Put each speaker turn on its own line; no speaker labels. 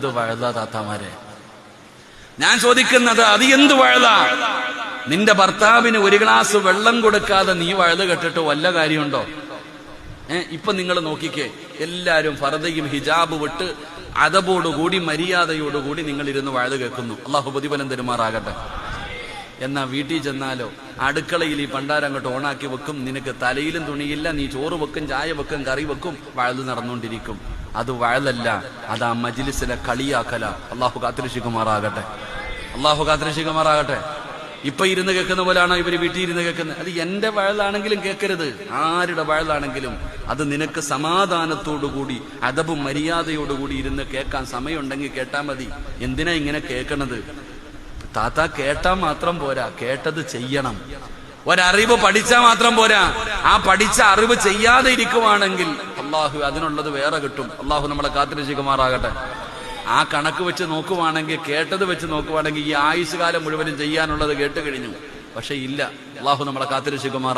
അതെന്ത് വഴുത താത്താമാരെ? ഞാൻ ചോദിക്കുന്നത് അത് എന്ത് വഴുത? നിന്റെ ഭർത്താവിന് ഒരു ഗ്ലാസ് വെള്ളം കൊടുക്കാതെ നീ വഴുത കെട്ടിട്ട് വല്ല കാര്യമുണ്ടോ? ഏ ഇപ്പൊ നിങ്ങൾ നോക്കിക്കേ എല്ലാരും ഫറദയും ഹിജാബ് വിട്ട് അതബോടുകൂടി മര്യാദയോടുകൂടി നിങ്ങൾ ഇരുന്ന് വഴുത കേൾക്കുന്നു. അള്ളാഹു പ്രതിഫലം തരുമാറാകട്ടെ എന്നാ വീട്ടിൽ ചെന്നാലോ? അടുക്കളയിൽ ഈ പണ്ടാരം അങ്ങോട്ട് ഓണാക്കി വെക്കും. നിനക്ക് തലയിലും തുണിയില്ല. നീ ചോറ് വെക്കും ചായ വെക്കും കറി വെക്കും. വഴുത് നടന്നുകൊണ്ടിരിക്കും. അത് വഴലല്ല അത് ആ മജിലിസിലെ കളിയാക്കല. അള്ളാഹു കാത്തിരക്ഷിക്കുമാറാകട്ടെ. അള്ളാഹു കാത്തിരക്ഷിക്കുമാറാകട്ടെ. ഇപ്പൊ ഇരുന്ന് കേൾക്കുന്ന പോലാണോ ഇവർ വീട്ടിൽ ഇരുന്ന് കേൾക്കുന്നത്? അത് എന്റെ വഴലാണെങ്കിലും കേൾക്കരുത്. ആരുടെ വഴലാണെങ്കിലും അത് നിനക്ക് സമാധാനത്തോടുകൂടി അതബും മര്യാദയോടുകൂടി ഇരുന്ന് കേൾക്കാൻ സമയമുണ്ടെങ്കിൽ കേട്ടാ മതി. എന്തിനാ ഇങ്ങനെ കേൾക്കണത്? താത്ത കേട്ടാ മാത്രം പോരാ. കേട്ടത് ചെയ്യണം. ഒരറിവ് പഠിച്ചാൽ മാത്രം പോരാ. ആ പഠിച്ച അറിവ് ചെയ്യാതെ ഇരിക്കുവാണെങ്കിൽ അള്ളാഹു അതിനുള്ളത് വേറെ കിട്ടും. അള്ളാഹു നമ്മളെ കാത്തിരക്ഷിക്കുമാറാകട്ടെ. ആ കണക്ക് വെച്ച് നോക്കുവാണെങ്കിൽ കേട്ടത് വെച്ച് നോക്കുവാണെങ്കിൽ ഈ ആയുഷ് കാലം മുഴുവനും ചെയ്യാനുള്ളത് കേട്ട് കഴിഞ്ഞു. പക്ഷെ ഇല്ല. അള്ളാഹു നമ്മളെ കാത്തിരക്ഷിക്കുമാറാ